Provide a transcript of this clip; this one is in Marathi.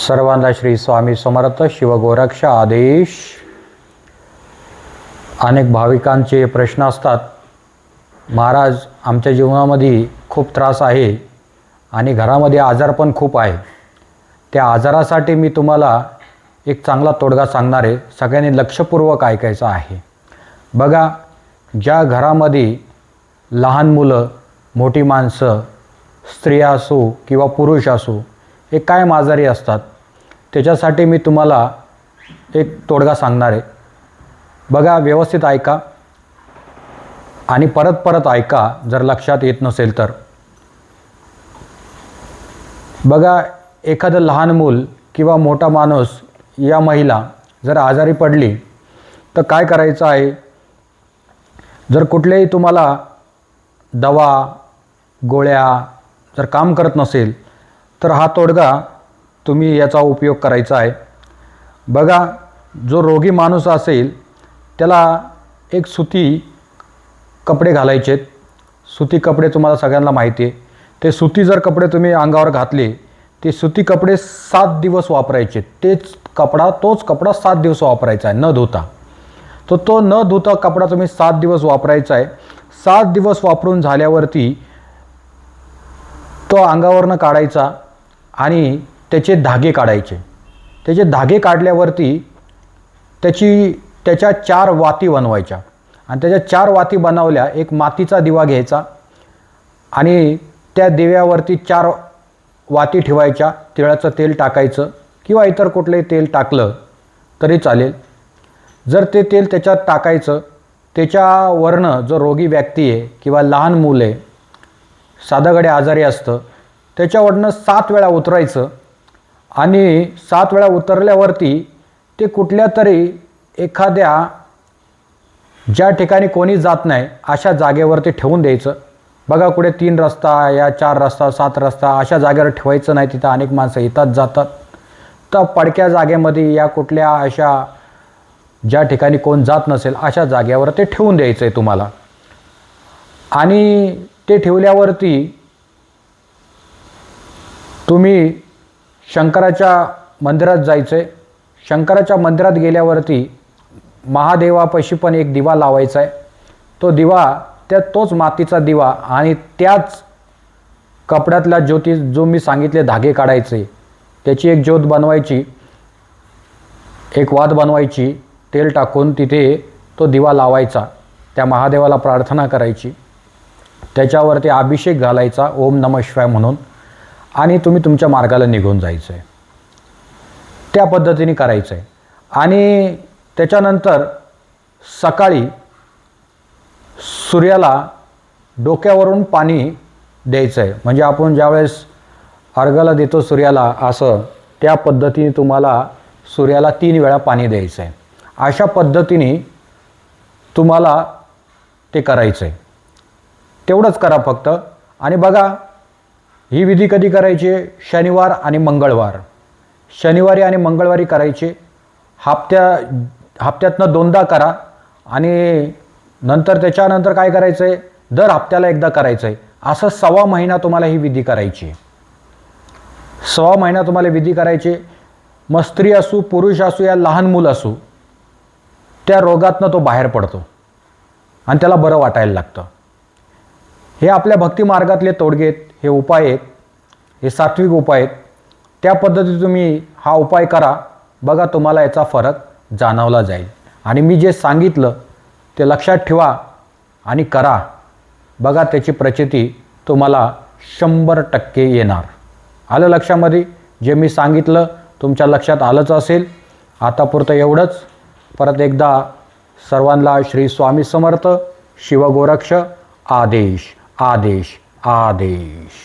सर्वांना श्री स्वामी समर्थ शिवगोरक्ष आदेश. अनेक भाविकांचे प्रश्न असतात. महाराज आमच्या जीवनामध्ये खूप त्रास आहे आणि घरामध्ये आजार पण खूप आहे. त्या आजारासाठी मी तुम्हाला एक चांगला तोडगा सांगणार आहे. सगळ्यांनी लक्षपूर्वक ऐकायचं आहे. बघा ज्या घरामध्ये लहान मुलं मोठी माणसं स्त्रिया असो किंवा पुरुष असो हे कायम आजारी असतात? त्याच्यासाठी मी तुम्हाला एक तोडगा सांगणार आहे. बघा व्यवस्थित ऐका. आणि परत परत ऐका जर लक्षात येत नसेल तर. बघा एखादं लहान मूल किंवा मोठा माणूस या महिला जर आजारी पडली तर काय करायचं आहे? जर कुठल्याही तुम्हाला दवा गोळ्या जर काम करत नसेल तर हा तोडगा तुम्ही याचा उपयोग करायचा आहे. बघा जो रोगी माणूस असेल त्याला एक सुती कपडे घालायचे सुती कपडे तुम्हाला सगळ्यांना माहिती आहे. ते सुती जर कपडे तुम्ही अंगावर घातले ते सुती कपडे सात दिवस वापरायचे. तेच कपडा तोच कपडा सात दिवस वापरायचा आहे न धुता. तर तो न धुता कपडा तुम्ही सात दिवस वापरायचा आहे. सात दिवस वापरून झाल्यावरती तो अंगावरनं काढायचा. आणि त्याचे धागे काढायचे. त्याचे धागे काढल्यावरती त्याची त्याच्या चार वाती बनवायच्या. आणि त्याच्या चार वाती बनवल्या एक मातीचा दिवा घ्यायचा आणि त्या दिव्यावरती चार वाती ठेवायच्या. तिळाचं तेल टाकायचं किंवा इतर कुठलंही तेल टाकलं तरी चालेल. जर ते तेल त्याच्यात टाकायचं त्याच्यावरनं जो रोगी व्यक्ती आहे किंवा लहान मूल आहे साधागडे आजारी असतं त्याच्यावरनं सात वेळा उतरायचं आणि सात वेळा उतरल्यावरती ते कुठल्या तरी एखाद्या ज्या ठिकाणी कोणी जात नाही अशा जागेवरती ठेवून द्यायचं. बघा कुठे तीन रस्ता या चार रस्ता सात रस्ता अशा जागेवर ठेवायचं नाही तिथं अनेक माणसं येतात जातात. तर पडक्या जागेमध्ये या कुठल्या अशा ज्या ठिकाणी कोण जात नसेल अशा जागेवर ते ठेवून द्यायचं आहे तुम्हाला. आणि ते ठेवल्यावरती तुम्ही शंकराच्या मंदिरात जायचं. आहे शंकराच्या मंदिरात गेल्यावरती महादेवापाशी पण एक दिवा लावायचा आहे तो दिवा त्या तोच मातीचा दिवा आणि त्याच कपड्यातल्या ज्योती जो मी सांगितले धागे काढायचे त्याची एक ज्योत बनवायची एक वाद बनवायची तेल टाकून तिथे तो दिवा लावायचा. त्या महादेवाला प्रार्थना करायची. त्याच्यावरती अभिषेक घालायचा ओम नम शिवाय म्हणून. आणि तुम्ही तुमच्या मार्गाला निघून जायचं आहे त्या पद्धतीने करायचं आहे आणि त्याच्यानंतर सकाळी सूर्याला डोक्यावरून पाणी द्यायचं आहे म्हणजे आपण ज्यावेळेस अर्घाला देतो सूर्याला असं त्या पद्धतीने तुम्हाला सूर्याला तीन वेळा पाणी द्यायचं आहे अशा पद्धतीने तुम्हाला ते करायचं आहे तेवढंच करा फक्त. आणि बघा ही विधी कधी करायची? शनिवार आणि मंगळवार. शनिवारी आणि मंगळवारी करायचे. हप्त्या हप्त्यातनं दोनदा करा. आणि नंतर त्याच्यानंतर काय करायचं आहे दर हप्त्याला एकदा करायचं आहे असं सव्वा महिना तुम्हाला ही विधी करायची. आहे सव्वा महिना तुम्हाला विधी करायची. मग स्त्री असू पुरुष असू या लहान मूल असू त्या रोगातनं तो बाहेर पडतो. आणि त्याला बरं वाटायला लागतं. हे आपल्या भक्ती मार्गातले हे उपाय आहेत हे सात्विक उपाय आहेत. त्या पद्धतीत तुम्ही हा उपाय करा. बघा तुम्हाला याचा फरक जाणवला जाईल. आणि मी जे सांगितलं ते लक्षात ठेवा आणि करा. बघा त्याची प्रचिती तुम्हाला शंभर टक्के येणार. आलं लक्षामध्ये? जे मी सांगितलं तुमच्या लक्षात आलंच असेल. आतापुरतं एवढंच. परत एकदा सर्वांना श्री स्वामी समर्थ शिवगोरक्ष आदेश आदेश. आदेश